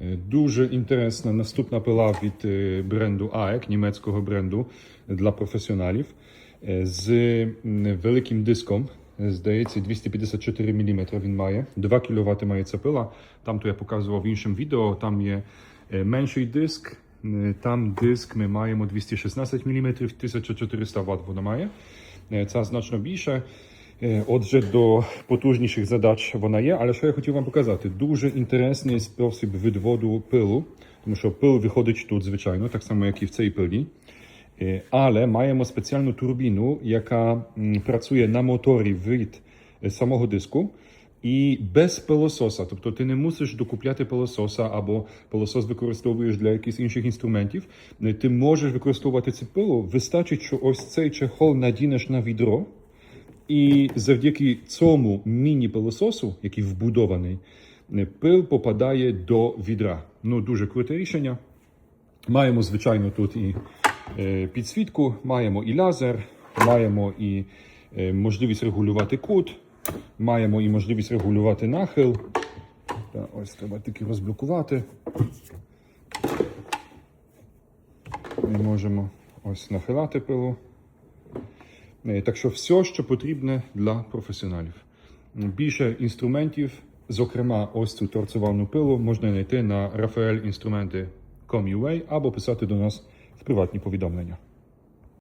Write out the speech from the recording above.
Е, Дуже інтересна наступна пила від е, бренду AEK, німецького бренду для професіоналів е, з великим диском. Здається, 254 мм він має. 2 кВт має ця пила. Там то я показував в іншому відео. Там є менший диск. Там диск ми маємо 216 мм, 1400 Вт вона має. Е, Ця значно більша. Е, Отже, до потужніших задач вона є. Але що я хотів вам показати? Дуже інтересний спосіб відводу пилу, тому що пил виходить тут, звичайно, так само, як і в цій пилі. Е, Але маємо спеціальну турбіну, яка працює на моторі від е, самого диску. І без пилососа, тобто ти не мусиш докупляти пилососа або пилосос використовуєш для якихось інших інструментів. Ти можеш використовувати цю пилу. Вистачить, що ось цей чехол надінеш на відро, і завдяки цьому міні-пилососу, який вбудований, е, пил попадає до відра. Ну, дуже круте рішення. Маємо, звичайно, тут і е, підсвітку, маємо і лазер, маємо і е, можливість регулювати кут, маємо і можливість регулювати нахил. Та, ось треба тільки розблокувати. Ми можемо ось нахилати пилу. Е, Так що все, що потрібне для професіоналів. Більше інструментів, зокрема, ось цю торцевану пилу, можна знайти на rafaelinstrumenty.com.ua або писати до нас в приватні повідомлення.